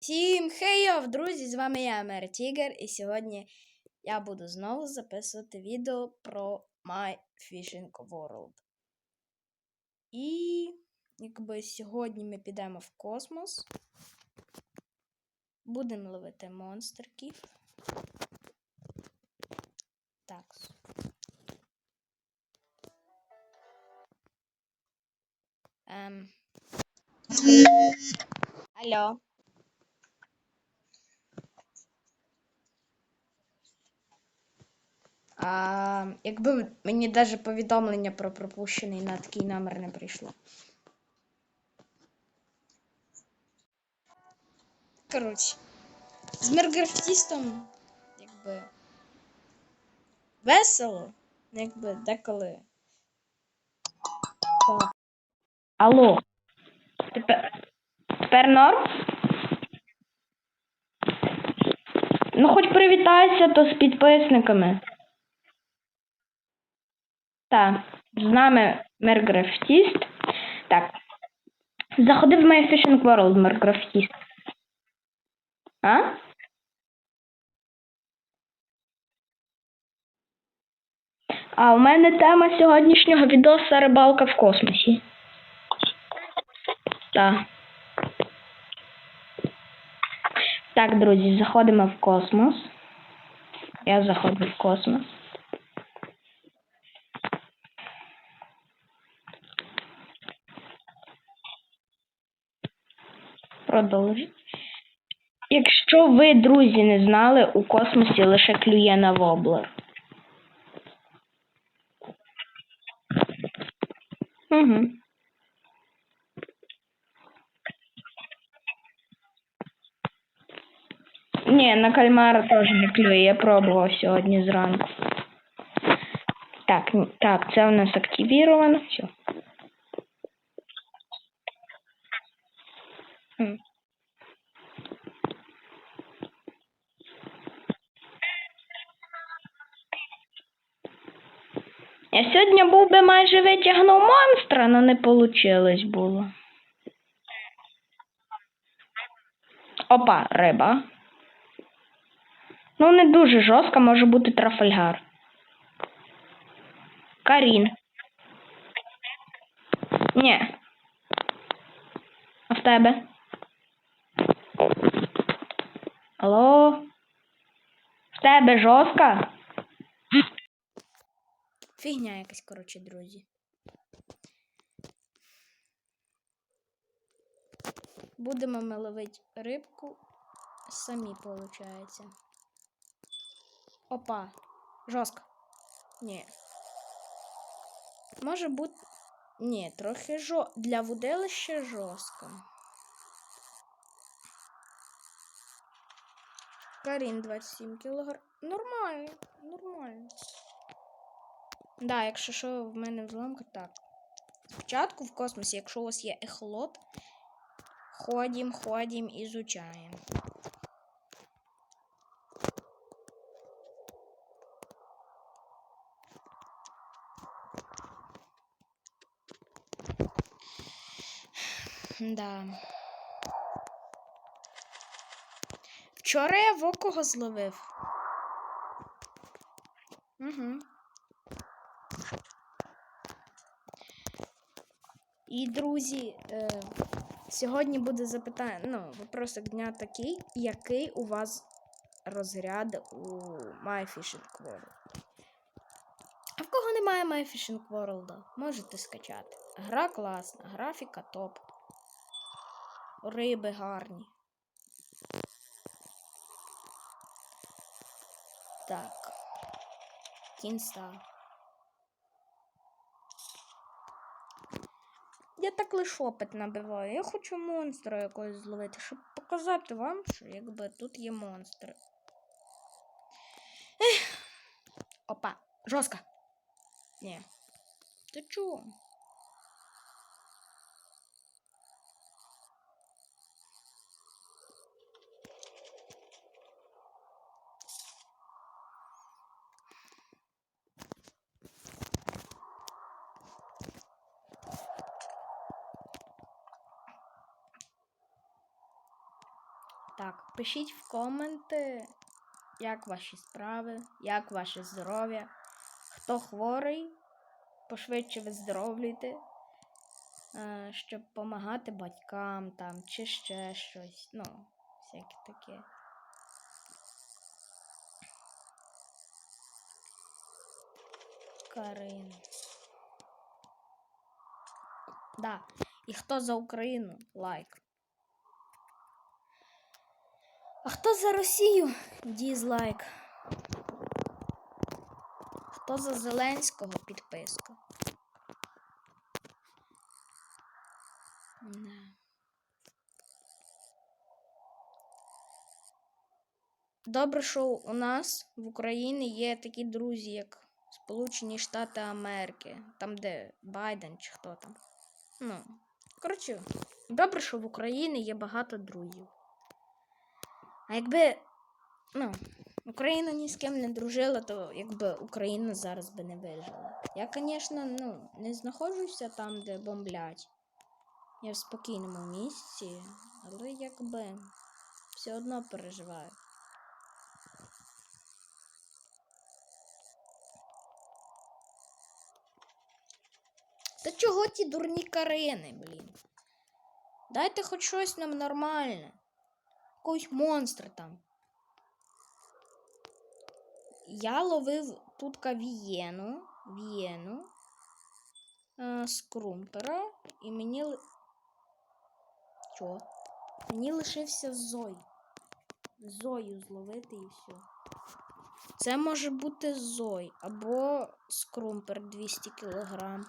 Всім хейов, друзі! З вами я, Мер Тігер, і сьогодні я буду знову записувати відео про My Fishing World. І якби сьогодні ми підемо в космос. Будемо ловити монстриків. Так. Ем. Алло. А, якби мені навіть повідомлення про пропущений на такий номер не прийшло. Коротше, з Мерграфтістом, якби весело, якби деколи. Так. Алло. Тепер, тепер норм? Ну, хоч привітайся, то з підписниками. Так, з нами Мерграфтіст. Так. Заходи в My Fishing World, Мерграфтіст. А? А у мене тема сьогоднішнього відео рибалка в космосі. Так. Так, друзі, заходимо в космос. Я заходжу в космос. Продовжуй. Якщо ви, друзі, не знали, у космосі лише клює на воблер. Угу. Ні, на кальмара теж не клює, я пробував сьогодні зранку. Так, так, це у нас активіровано. Все. Я сьогодні був би майже витягнув монстра, але не вийшло було. Опа, риба. Ну, не дуже жорстка, може бути трафальгар. Карін. Ні. А в тебе? Алло? В тебе жорстка? Фігня якась, коротше, друзі. Будемо ми ловити рибку самі, виходить. Опа. Жорстко. Ні. Може бути. Ні, трохи жо... Для вуделища жорстко. Карін 27 кг. Нормально, нормально. Да, якщо що, в мене взломка так. Спочатку в космосі, якщо у вас є ехолот, ходім, ходім, ізучаємо. Да. Вчора я в окого зловив. Угу. І, друзі, е, сьогодні буде запитання, ну, вопросик дня такий, який у вас розряд у My Fishing World? А в кого немає My Fishing World, можете скачати. Гра класна, графіка топ. Риби гарні. Так. Кінста. Я так лише опит набиваю. Я хочу монстра якогось зловити, щоб показати вам, що якби тут є монстри. Ех. Опа, жорстко. Ні. Ти чого? Так, пишіть в коменти, як ваші справи, як ваше здоров'я. Хто хворий, пошвидше виздоровлюйте, е, щоб допомагати батькам там, чи ще щось. Ну, всяке таке. Карин. Да. І хто за Україну? Лайк. А хто за Росію? Дізлайк. Хто за Зеленського підписка? Да. Добре, що у нас в Україні є такі друзі, як Сполучені Штати Америки, там, де Байден чи хто там. Ну, коротше, добре, що в Україні є багато друзів. А якби, ну, Україна ні з ким не дружила, то якби Україна зараз би не вижила. Я, звісно, ну, не знаходжуся там, де бомблять. Я в спокійному місці, але якби все одно переживаю. Та чого ті дурні Карини, блін? Дайте хоч щось нам нормальне. Якогось монстра там. Я ловив тут вієну, вієну е, з крумпера, і мені. ли- Чо? Мені лишився Зой. Зою зловити і все. Це може бути Зой або скрумпер 200 кг.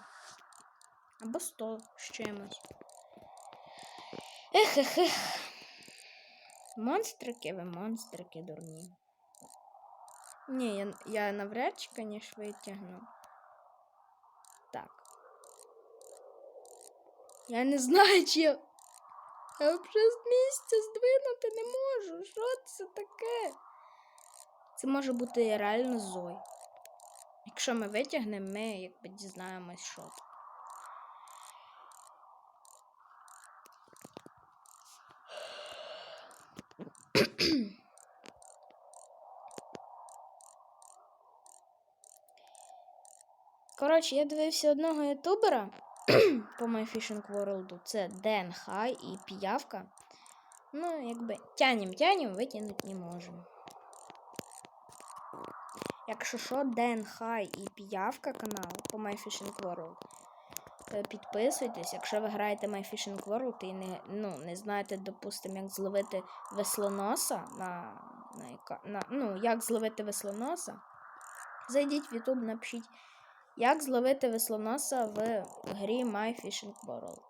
Або 100 з чимось. Ех, ех, ех. Монстрики ви, монстрики дурні. Ні, я, я навряд чи, конечно, витягну. Так. Я не знаю, чи я. Я вже з місця здвинути не можу. Що це таке? Це може бути реально Зой. Якщо ми витягнемо, ми якби дізнаємось, що. Коротше, я дивився одного ютубера по My Fishing World. Це Ден Хай і піявка. Ну, якби тянем, тянем, витягнути не можемо. Якщо що, Ден Хай і піявка канал по My Fishing World. Е, Підписуйтесь, якщо ви граєте My Fishing World і не, ну, не знаєте, допустимо, як зловити веслоноса на, на, на ну, як зловити веслоноса, зайдіть в YouTube, напишіть, як зловити веслоноса в грі My Fishing World.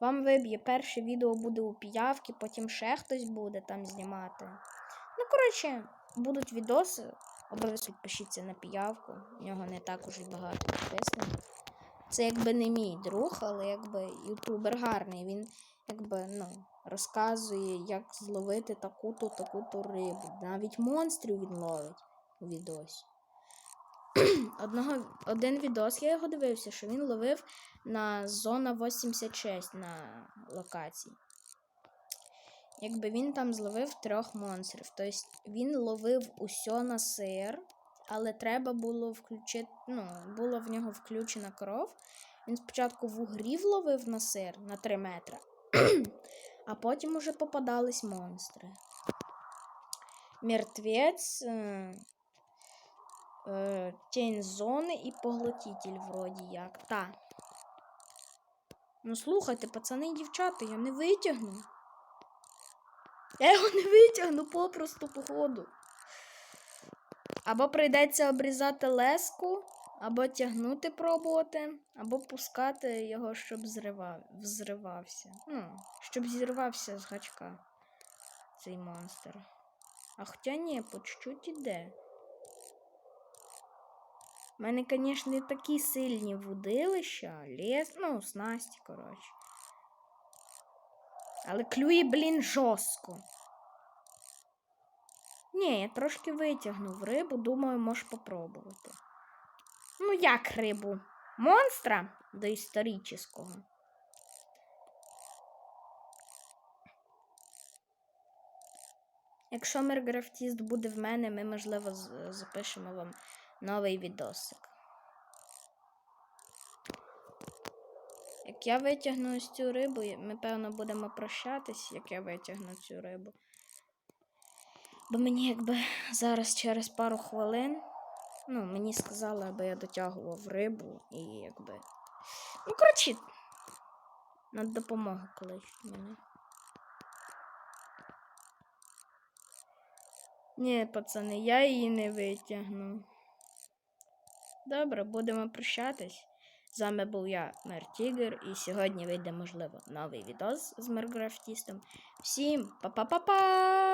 Вам виб'є перше відео буде у піявки, потім ще хтось буде там знімати. Ну, коротше, будуть відоси. Обов'язково підпишіться на піявку. У нього не так уже багато підписників. Це якби не мій друг, але якби ютубер гарний. Він якби ну, розказує, як зловити таку-то, таку-то рибу. Навіть монстрів він ловить у відосі. Одного, один відос я його дивився, що він ловив на зона 86 на локації. Якби він там зловив трьох монстрів. Тобто він ловив усьо на сир, але треба було включити. Ну, було в нього включена кров. Він спочатку вугрів ловив на сир на 3 метри, а потім уже попадались монстри. Мертвець, е, е, тінь зони і поглотитель, вроді як. Та. Ну слухайте, пацани і дівчата, я не витягну. Я його не витягну попросту походу. Або прийдеться обрізати леску, або тягнути пробувати, або пускати його, щоб зривав, взривався. Ну, щоб зірвався з гачка цей монстр. А хоча ні, по чуть-чуть іде. У мене, звісно, не такі сильні вудилища, лес, ну, снасті, коротше. Але клює, блін, жорстко. Ні, я трошки витягнув рибу, думаю, можеш попробувати. Ну, як рибу? Монстра доісторичного. Якщо Мерграфтіст буде в мене, ми, можливо, запишемо вам новий відосик. Як я витягну цю рибу, ми, певно, будемо прощатись, як я витягну цю рибу. Бо мені якби зараз через пару хвилин. Ну, мені сказали, аби я дотягував рибу і якби. Ну, коротше, на допомогу колись мені. Ні, пацани, я її не витягну. Добре, будемо прощатись. З вами був я, Мертігер, і сьогодні вийде, можливо, новий відос з Мерграфтістом. Всім па-па-па-па!